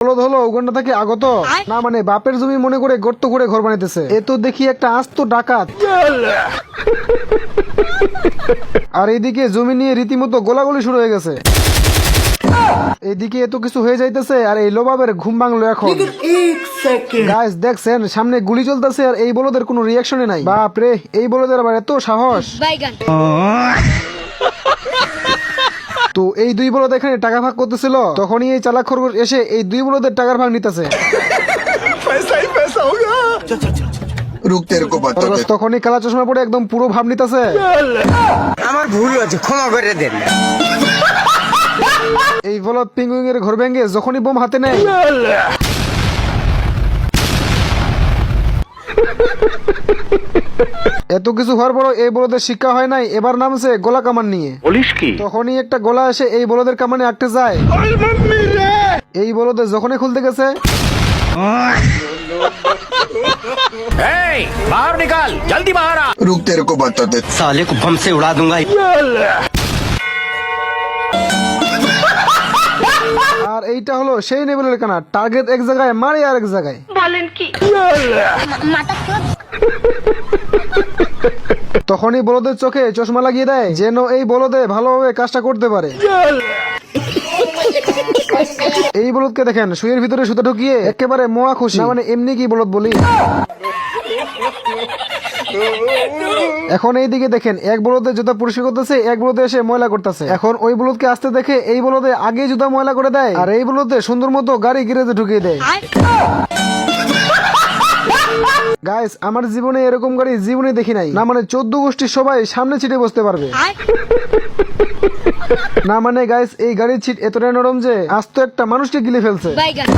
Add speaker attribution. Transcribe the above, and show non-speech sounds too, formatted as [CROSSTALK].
Speaker 1: বলদ হলো উগান্ডা থেকে আগত। না মানে বাপের জমি মনে করে গর্ত করে ঘর বানাইতেছে। এ তো দেখি একটা আস্ত ডাকাত। আর এইদিকে জমি নিয়ে রীতিমতো গোলাগুলি শুরু হয়ে গেছে। এদিকে এত কিছু হয়ে যাইতেছে আর এই লোবাবের ঘুম ভাঙলো এখন। গাইস দেখছেন সামনে গুলি চলতেছে আর এই বলদের কোনো রিয়াকশনে নাই। বাপ রে এই বলদের আবার এত সাহস। [LAUGHS] তো এই দুই বলদ এখানে টাকা ভাগ করতেছিল তখনই এই চালাক খরগোশ এসে এই দুই বলদের টাকার ভাগ নিতেছে। তখনই কালা চশমা পরে একদম পুরো ভাব নিতেছে।
Speaker 2: আমার ভুল হয়েছে ক্ষমা করে দেন।
Speaker 1: এই বলদ পিঙ্গুইং এর ঘর ভেঙে যখনই বোম হাতে নেয়। Ha ha ha ha! এত কিছু হওয়ার পরও এই বলদের শিক্ষা হয় নাই এবার নামছে গোলা কামান নিয়ে
Speaker 3: বলিস কি
Speaker 1: তখনই একটা গোলা এসে এই বলদের কামানে আটকে যায় এই বলদে যখনই খুলতে গেছে
Speaker 3: এই বাহর নিকাল জলদি বাহর আ
Speaker 4: रुक तेरे को बताते
Speaker 2: साले को बम से उड़ा दूंगा
Speaker 1: আর এইটা হলো সেই নেবেলের কানা টার্গেট এক জায়গায় মারে আর এক জায়গায় তখনই বলদের চোখে চশমা লাগিয়ে দেয়, যেন এই বলদে ভালোভাবে কাজটা করতে পারে। এই বলদকে দেখেন, শুয়ের ভিতরে সুতা ঢুকিয়ে একেবারে মোয়া খুশি। মানে এমনি কি বলদ বলি? এখন এই দিকে দেখেন, এক বলদে জুতা পরিষ্কার করতেছে, এক বলদে এসে ময়লা করতেছে। এখন ওই বলদকে আসতে দেখে এই বলদে আগে জুতা ময়লা করে দেয়, আর এই বলদে সুন্দর মতো গাড়ি গিরেজে ঢুকিয়ে দেয়। গাইস আমার জীবনে এরকম গাড়ি জীবনে দেখি নাই। না মানে চোদ্দ গোষ্ঠীর সবাই সামনে ছিটে বসতে পারবে। না মানে গাইস এই গাড়ির ছিট এতটাই নরম যে আস্ত তো একটা মানুষকে গিলে ফেলছে।